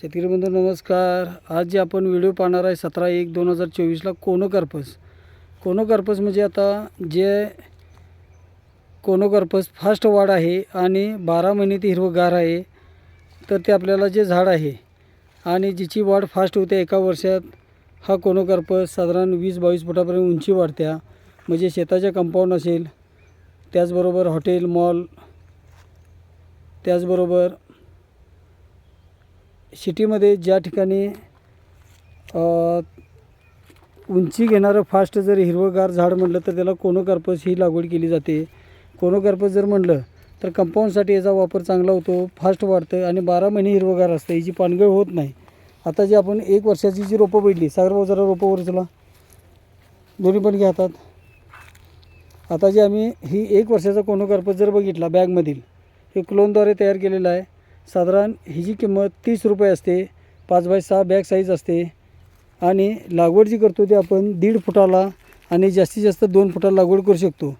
शेतकरी बंधू नमस्कार. आज जे आपण व्हिडिओ पाहणार आहे सतरा एक दोन हजार चोवीसला कोनोकर्पस. कोनोकर्पस म्हणजे आता जे कोनोकर्पस फास्ट वाढ आहे आणि बारा महिने ते हिरवंगार आहे तर ते आपल्याला जे झाड आहे आणि जिची वाढ फास्ट होते एका वर्षात हा कोनोकर्पस साधारण वीस बावीस फुटापर्यंत उंची वाढत्या. म्हणजे शेताच्या कंपाऊंड असेल त्याचबरोबर हॉटेल मॉल त्याचबरोबर सिटीमध्ये ज्या ठिकाणी उंची घेणारं फास्ट जर हिरवंगार झाड म्हटलं तर त्याला कोनोकार्पस ही लागवड केली जाते. कोनोकार्पस जर म्हटलं तर कंपाऊंडसाठी याचा वापर चांगला होतो फास्ट वाढतं आणि बारा महिने हिरवंगार असतं याची पानगळ होत नाही. आता जी आपण एक वर्षाची जी रोपं बघितली सागर जरा रोपं वर चला. दोन्ही पण घ्या हातात. आता जे आम्ही ही एक वर्षाचा कोनोकार्पस जर बघितला बॅगमधील हे क्लोनद्वारे तयार केलेलं आहे. साधारण हिची किंमत तीस रुपये असते. पाच बाय सहा बॅग साईज असते. आणि लागवड जी करतो ती आपण दीड फुटाला आणि जास्तीत जास्त दोन फुटाला लागवड करू शकतो.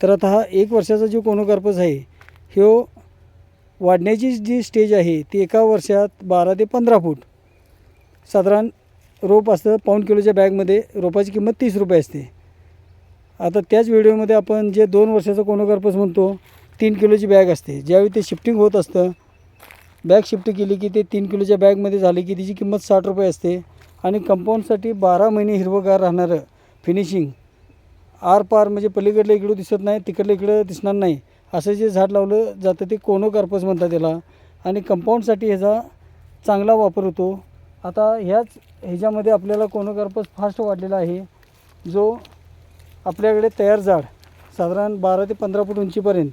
तर आता हा एक वर्षाचा जो कोनोकार्पस आहे ह्यो वाढण्याची जी स्टेज आहे ती एका वर्षात बारा ते पंधरा फूट. साधारण रोप असतं पाऊण किलोच्या बॅगमध्ये रोपाची किंमत तीस रुपये असते. आता त्याच व्हिडिओमध्ये आपण जे दोन वर्षाचं कोनोकार्पस म्हणतो तीन किलोची बॅग असते. ज्यावेळी ते शिफ्टिंग होत असतं बॅग शिफ्ट केली की ते तीन किलोच्या बॅगमध्ये झाले की तिची किंमत साठ रुपये असते. आणि कंपाऊंडसाठी बारा महिने हिरवंगार राहणारं फिनिशिंग आर पार म्हणजे पलीकडलं इकडं दिसत नाही तिकडलं इकडं दिसणार नाही. असं जे झाड लावलं जातं ते कोनो कार्पस म्हणतात त्याला. आणि कंपाऊंडसाठी ह्याचा चांगला वापर होतो. आता ह्याच ह्याच्यामध्ये आपल्याला कोनो कार्पस फास्ट वाढलेला आहे. जो आपल्याकडे तयार झाड साधारण बारा ते पंधरा फूट उंचीपर्यंत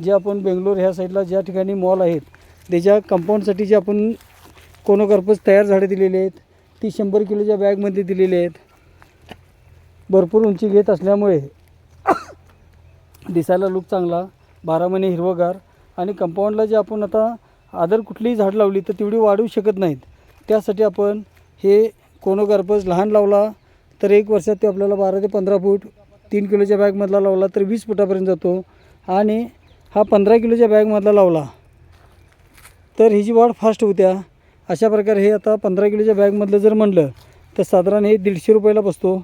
जे आपण बेंगलोर ह्या साईडला ज्या ठिकाणी मॉल आहेत त्याच्या कंपाऊंडसाठी जे आपण कोनोकर्पस तयार झाडे दिलेली आहेत ती शंभर किलोच्या बॅगमध्ये दिलेली आहेत. भरपूर उंची घेत असल्यामुळे दिसायला लुक चांगला बारा महिने हिरवगार आणि कंपाऊंडला जे आपण आता आदर कुठलीही झाड लावली तर तेवढी वाढू शकत नाहीत. त्यासाठी आपण हे कोनोकर्पस लहान लावला तर एक वर्षात ते आपल्याला बारा ते पंधरा फूट तीन किलोच्या बॅगमधला लावला तर वीस फुटापर्यंत जातो. आणि हा पंधरा किलोच्या बॅगमधला लावला तर हिची वाढ फास्ट होत्या अशा प्रकारे हे आता पंधरा किलोच्या बॅगमधलं जर म्हणलं तर साधारण हे दीडशे रुपयाला बसतो.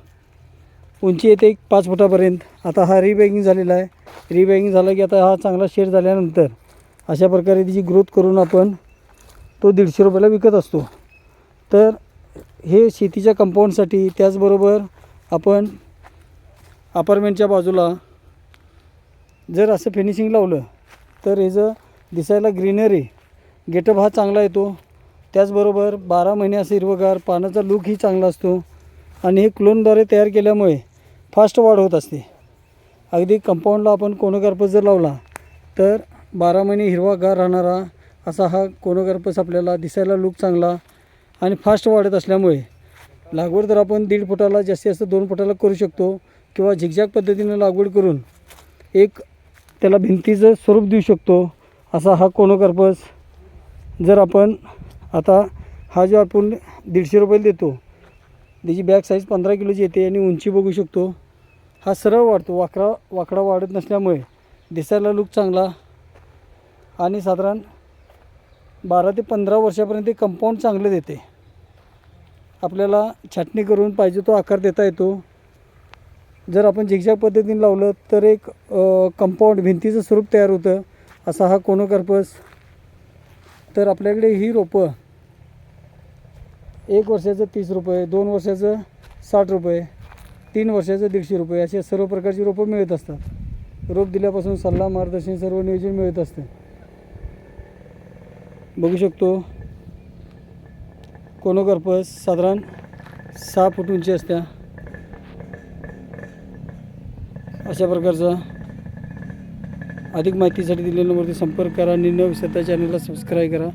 उंची येते एक पाच फुटापर्यंत. आता हा रिबॅगिंग झालेला आहे. रिबॅगिंग झाला की आता हा चांगला शेड झाल्यानंतर अशा प्रकारे तिची ग्रोथ करून आपण तो दीडशे रुपयाला विकत असतो. तर हे शेतीच्या कंपाऊंडसाठी त्याचबरोबर आपण अपार्टमेंटच्या बाजूला जर असं फिनिशिंग लावलं तर ह्याचं दिसायला ग्रीनरी गेटअप हा चांगला येतो. त्याचबरोबर बारा महिने असं हिरवगार पानाचा लुकही चांगला असतो आणि हे क्लोनद्वारे तयार केल्यामुळे फास्ट वाढ होत असते. अगदी कंपाऊंडला आपण कोनोकार्पस जर लावला तर बारा महिने हिरवागार राहणारा असा हा कोनोकार्पस आपल्याला दिसायला लुक चांगला आणि फास्ट वाढत असल्यामुळे लागवड तर आपण दीड फुटाला जास्तीत जास्त दोन फुटाला करू शकतो किंवा झिगझॅग पद्धतीनं लागवड करून एक त्याला भिंतीचं स्वरूप देऊ शकतो असा हा कोनोकार्पस जर आपण आता हा जो आपण दीडशे रुपयाला देतो त्याची बॅग साईज पंधरा किलोची येते आणि उंची बघू शकतो. हा सरळ वाढतो. वाकडा वाकडा वाढत नसल्यामुळे दिसायला लुक चांगला आणि साधारण बारा ते पंधरा वर्षापर्यंत कंपाऊंड चांगलं देते. आपल्याला छाटणी करून पाहिजे तो आकार देता येतो. जर आपण झिगझॅग पद्धतीने लावलं तर एक कंपाऊंड भिंतीचं स्वरूप तयार होतं. असा हा कोनोकर्पस तर आपल्याकडे ही रोपं एक वर्षाचं तीस रुपये दोन वर्षाचं साठ रुपये तीन वर्षाचं दीडशे रुपये अशा सर्व प्रकारची रोपं मिळत असतात. रोप दिल्यापासून सल्ला मार्गदर्शन सर्व नियोजन मिळत असतं. बघू शकतो कोनोकार्पस साधारण सहा फूट उंची असत्या. अशा प्रकारचा अधिक माहितीसाठी दिलेल्या नंबरवरती संपर्क करा. आणि न विसरता चॅनलला सबस्क्राईब करा.